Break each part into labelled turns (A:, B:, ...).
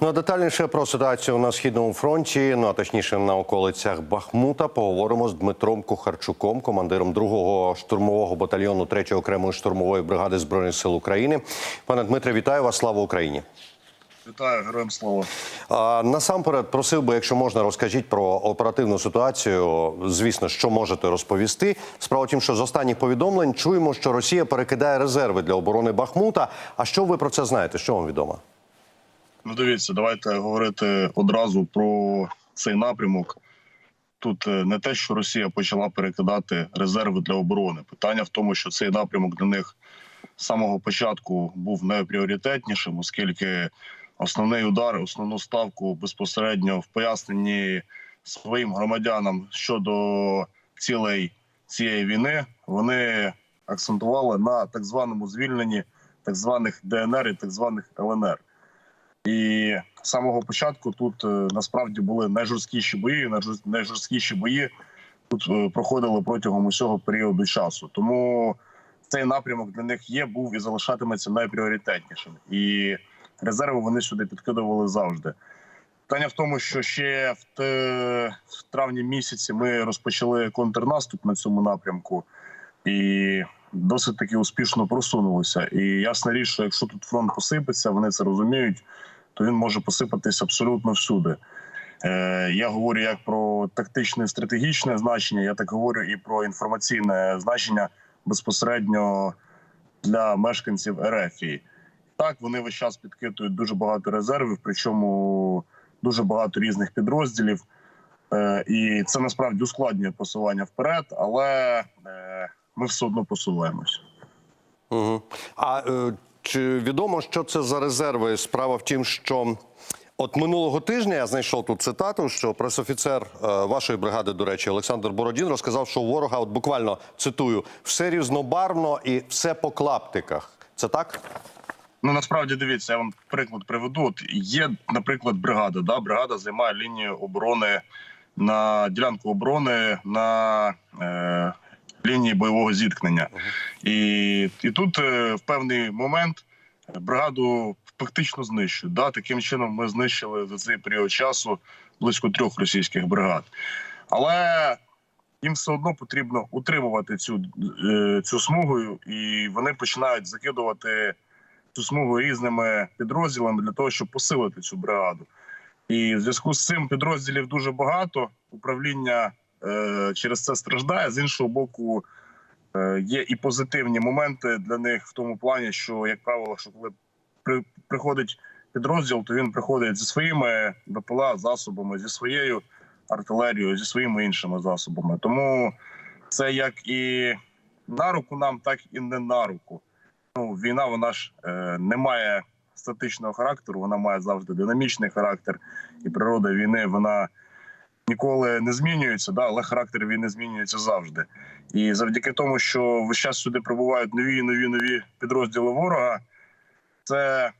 A: Ну а детальніше про ситуацію на східному фронті, ну а точніше на околицях Бахмута, поговоримо з Дмитром Кухарчуком, командиром 2-го штурмового батальйону 3-ї окремої штурмової бригади збройних сил України. Пане Дмитре, вітаю вас! Слава Україні!
B: Вітаю, героям слава.
A: А, насамперед просив би, якщо можна, розкажіть про оперативну ситуацію. Звісно, що можете розповісти. Справа в тім, що з останніх повідомлень чуємо, що Росія перекидає резерви для оборони Бахмута. А що ви про це знаєте? Що вам відомо?
B: Ну, дивіться, давайте говорити одразу про цей напрямок. Тут е, не те, що Росія почала перекидати резерви для оборони. Питання в тому, що цей напрямок для них з самого початку був найпріоритетнішим, оскільки основний удар, основну ставку безпосередньо в поясненні своїм громадянам щодо цілей цієї війни вони акцентували на так званому звільненні так званих ДНР і так званих ЛНР. І з самого початку тут е, насправді були найжорсткіші бої. найжор- Найжорсткіші бої тут е, проходили протягом усього періоду часу. Тому цей напрямок для них є, був і залишатиметься найпріоритетнішим. І резерви вони сюди підкидували завжди. Питання в тому, що ще в, те- в травні місяці ми розпочали контрнаступ на цьому напрямку і досить таки успішно просунулися. І ясна річ, що якщо тут фронт посипеться, вони це розуміють, то він може посипатись абсолютно всюди. Е, я говорю як про тактичне стратегічне значення, я так говорю і про інформаційне значення безпосередньо для мешканців Ерефії. Так, вони весь час підкидують дуже багато резервів, причому дуже багато різних підрозділів. Е, і це насправді ускладнює просування вперед, але е, ми все одно просуваємось.
A: Угу. А е, чи відомо, що це за резерви? Справа в тім, що от минулого тижня я знайшов тут цитату, що пресофіцер е, вашої бригади, до речі, Олександр Бородін розказав, що у ворога, от буквально цитую, все різнобарвно і все по клаптиках. Це так?
B: Ну насправді дивіться, я вам приклад приведу. От є, наприклад, бригада. Да? Бригада займає лінію оборони на ділянку оборони на е, лінії бойового зіткнення. І, і тут е, в певний момент бригаду фактично знищують. Да? Таким чином ми знищили за цей період часу близько трьох російських бригад. Але їм все одно потрібно утримувати цю, е, цю смугу, і вони починають закидувати цю смугу різними підрозділами для того, щоб посилити цю бригаду. І в зв'язку з цим підрозділів дуже багато. Управління е, через це страждає. З іншого боку, е, є і позитивні моменти для них в тому плані, що, як правило, що коли при, приходить підрозділ, то він приходить зі своїми БПЛА засобами, зі своєю артилерією, зі своїми іншими засобами. Тому це як і на руку нам, так і не на руку. Ну, війна вона ж е, не має статичного характеру, вона має завжди динамічний характер, і природа війни вона ніколи не змінюється, да, але характер війни змінюється завжди. І завдяки тому, що весь час сюди прибувають нові, нові, нові підрозділи ворога, це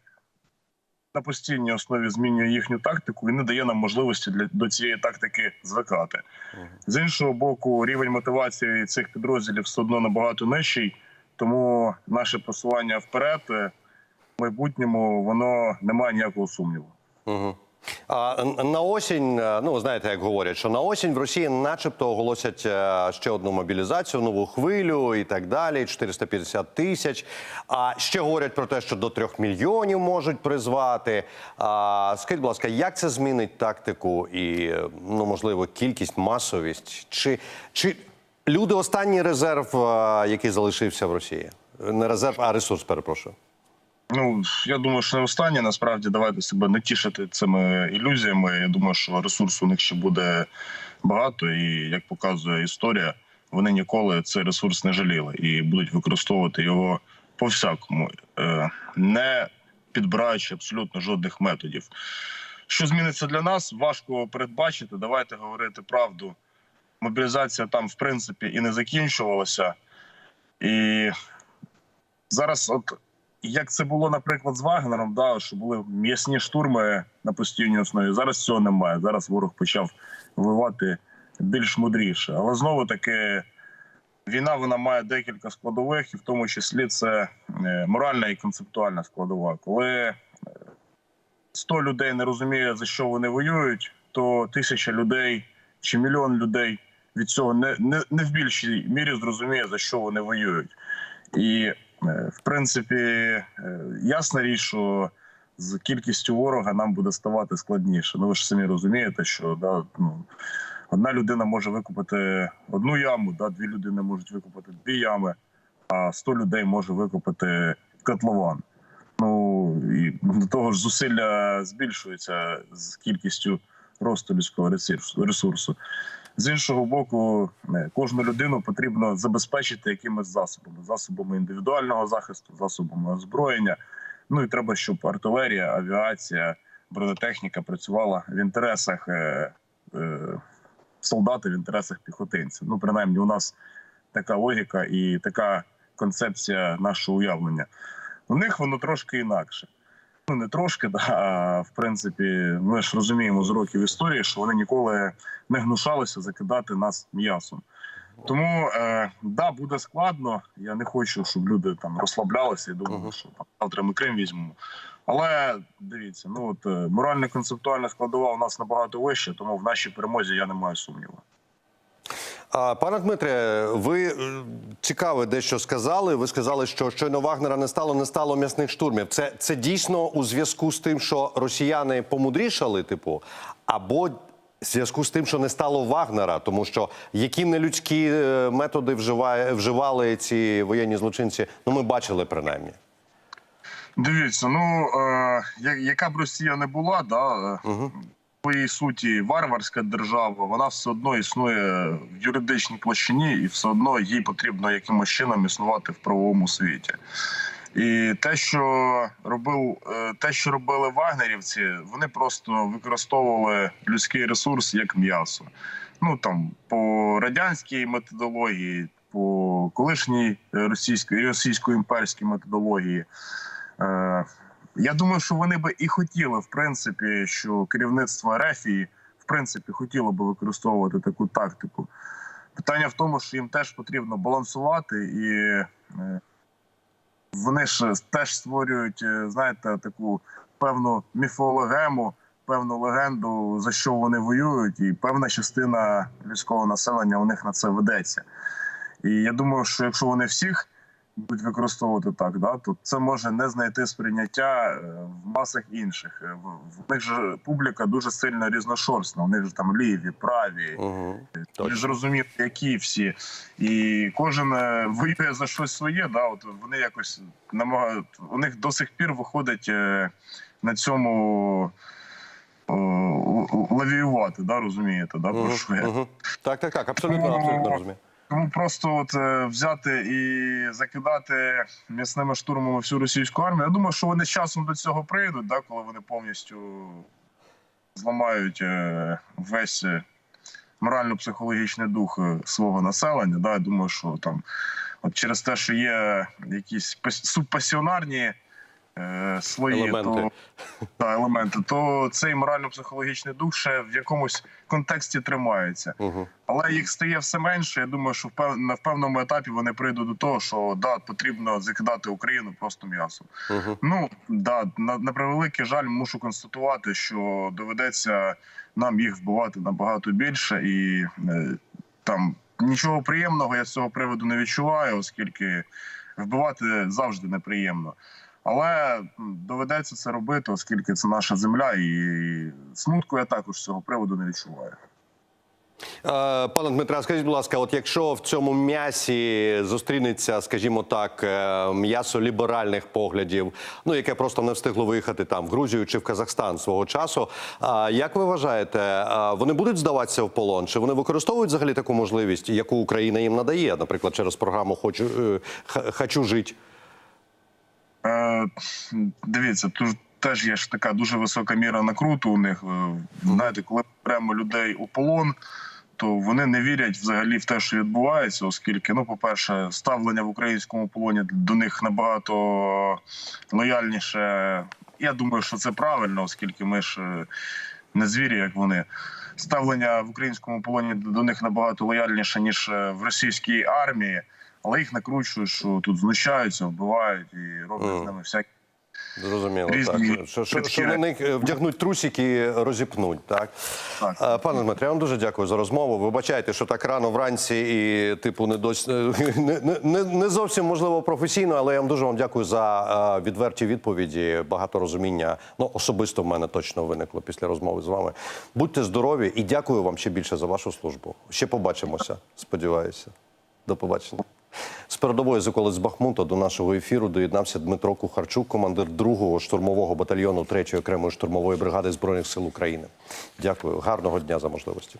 B: на постійній основі змінює їхню тактику і не дає нам можливості для до цієї тактики звикати. З іншого боку, рівень мотивації цих підрозділів все одно набагато нижчий, тому наше просування вперед е, в майбутньому воно не має ніякого сумніву.
A: Угу. На осінь, е, ну знаєте, як говорять, що на осінь в Росії, начебто, оголосять е, ще одну мобілізацію, нову хвилю і так далі. 450 тисяч. А ще говорять про те, що до трьох мільйонів можуть призвати. Скажіть, будь ласка, як це змінить тактику і ну можливо кількість, масовість? Чи, чи люди останній резерв, е, який залишився в Росії? Не резерв, а ресурс, перепрошую.
B: Ну я думаю, що не останнє. Насправді давайте себе не тішити цими ілюзіями. Я думаю, що ресурсу у них ще буде багато, і як показує історія, вони ніколи цей ресурс не жаліли і будуть використовувати його по всякому, е, не підбираючи абсолютно жодних методів. Що зміниться для нас, важко передбачити. Давайте говорити правду. Мобілізація там, в принципі, і не закінчувалася. І зараз, от як це було, наприклад, з Вагнером, да, що були м'ясні штурми на постійній основі. Зараз цього немає. Зараз ворог почав воювати більш мудріше. Але знову таки війна вона має декілька складових, і в тому числі це е, моральна і концептуальна складова. Коли е, 100 людей не розуміє, за що вони воюють, то тисяча людей чи мільйон людей від цього не, не, не в більшій мірі зрозуміє, за що вони воюють. І, е, в принципі, е, ясна річ, що з кількістю ворога нам буде ставати складніше. Ну ви ж самі розумієте, що да, ну, одна людина може викупити одну яму, да, дві людини можуть викупити дві ями, а 100 людей може викупити котлован. Ну і до того ж зусилля збільшується з кількістю росту людського ресурсу. З іншого боку, е, кожну людину потрібно забезпечити якимись засобами, засобами індивідуального захисту, засобами озброєння. Ну і треба, щоб артилерія, авіація, бронетехніка працювала в інтересах е, е, солдата, в інтересах піхотинців. Ну, принаймні, у нас така логіка і така концепція нашого уявлення. У них воно трошки інакше. Ну, не трошки, да, а в принципі, ми ж розуміємо з років історії, що вони ніколи не гнушалися закидати нас м'ясом. Тому е, да, буде складно. Я не хочу, щоб люди там розслаблялися і думали, що там завтра ми Крим візьмемо. Але дивіться, ну от е, морально концептуальна складова у нас набагато вища, тому в нашій перемозі я не маю сумніву.
A: А, Пане Дмитре, ви е, цікаве дещо сказали. Ви сказали, що щойно Вагнера не стало, не стало м'ясних штурмів. Це, це дійсно у зв'язку з тим, що росіяни помудрішали, типу, або в зв'язку з тим, що не стало Вагнера, тому що які нелюдські е, методи вживає, вживали ці воєнні злочинці, ну ми бачили принаймні.
B: Дивіться, ну е, яка б Росія не була, да,
A: Угу.
B: Її суті варварська держава, вона все одно існує в юридичній площині, і все одно їй потрібно якимось чином існувати в правовому світі. І те, що робив, е, те, що робили вагнерівці, вони просто використовували людський ресурс як м'ясо. Ну там по радянській методології, по колишній е, російської російсько-імперській методології. Я думаю, що вони би і хотіли, в принципі, що керівництво Рефії в принципі хотіло би використовувати таку тактику. Питання в тому, що їм теж потрібно балансувати, і е, вони ж теж створюють, е, знаєте, таку певну міфологему, певну легенду, за що вони воюють, і певна частина людського населення у них на це ведеться. І я думаю, що якщо вони всіх будуть використовувати так, да, то це може не знайти сприйняття е, в масах інших. Е, В, них же публіка дуже сильно різношорстна. У них ж там ліві, праві,
A: Угу.
B: не зрозуміло, які всі, і кожен е, воює за щось своє. Да, от вони якось намагають. У них до сих пір виходить на цьому. Лавіювати, да, розумієте, да, про що я?
A: Угу. Так, так, так, абсолютно, абсолютно розумію.
B: Тому просто от е, взяти і закидати м'ясними штурмами всю російську армію. Я думаю, що вони з часом до цього прийдуть, да, коли вони повністю зламають е, весь е, морально-психологічний дух свого населення. Да, я думаю, що там, от через те, що є якісь пас- субпасіонарні е, свої
A: Елементи.
B: то та, елементи, то цей морально-психологічний дух ще в якомусь контексті тримається.
A: Угу.
B: Але їх стає все менше. Я думаю, що в пев- на певному етапі вони прийдуть до того, що да, потрібно закидати Україну просто м'ясом.
A: Угу.
B: Ну да, на, на превеликий жаль, мушу констатувати, що доведеться нам їх вбивати набагато більше, і е, там нічого приємного я з цього приводу не відчуваю, оскільки вбивати завжди неприємно. Але доведеться це робити, оскільки це наша земля, і смутку я також з цього приводу не відчуваю.
A: Е, Пане Дмитре, скажіть, будь ласка, от якщо в цьому м'ясі зустрінеться, скажімо так, е, м'ясо ліберальних поглядів, ну яке просто не встигло виїхати там в Грузію чи в Казахстан свого часу. як ви вважаєте, вони будуть здаватися в полон? Чи вони використовують взагалі таку можливість, яку Україна їм надає, наприклад, через програму Хочу е, хочу жити?
B: Е, Дивіться, тут теж є ж така дуже висока міра накруту у них. Е, Знаєте, коли беремо людей у полон, то вони не вірять взагалі в те, що відбувається, оскільки, ну, по-перше, ставлення в українському полоні до них набагато лояльніше. Я думаю, що це правильно, оскільки ми ж е, не звірі, як вони. Ставлення в українському полоні до них набагато лояльніше, ніж е, в російській армії, але їх накручують, що тут знущаються, вбивають і роблять з ними всякі
A: Зрозуміло,
B: Різні
A: так. Що, що, що на них е, вдягнуть трусики і розіпнуть, так?
B: Так.
A: Е, Пане Дмитре, я вам дуже дякую за розмову. Вибачайте, що так рано вранці і, типу, не, дос... не, не- не, не зовсім можливо професійно, але я вам дуже вам дякую за е, відверті відповіді. Багато розуміння. Ну, особисто в мене точно виникло після розмови з вами. Будьте здорові і дякую вам ще більше за вашу службу. Ще побачимося, сподіваюся. До побачення. З передової з околиць Бахмута до нашого ефіру доєднався Дмитро Кухарчук, командир 2-го штурмового батальйону 3-ї окремої штурмової бригади Збройних сил України. Дякую, гарного дня за можливості.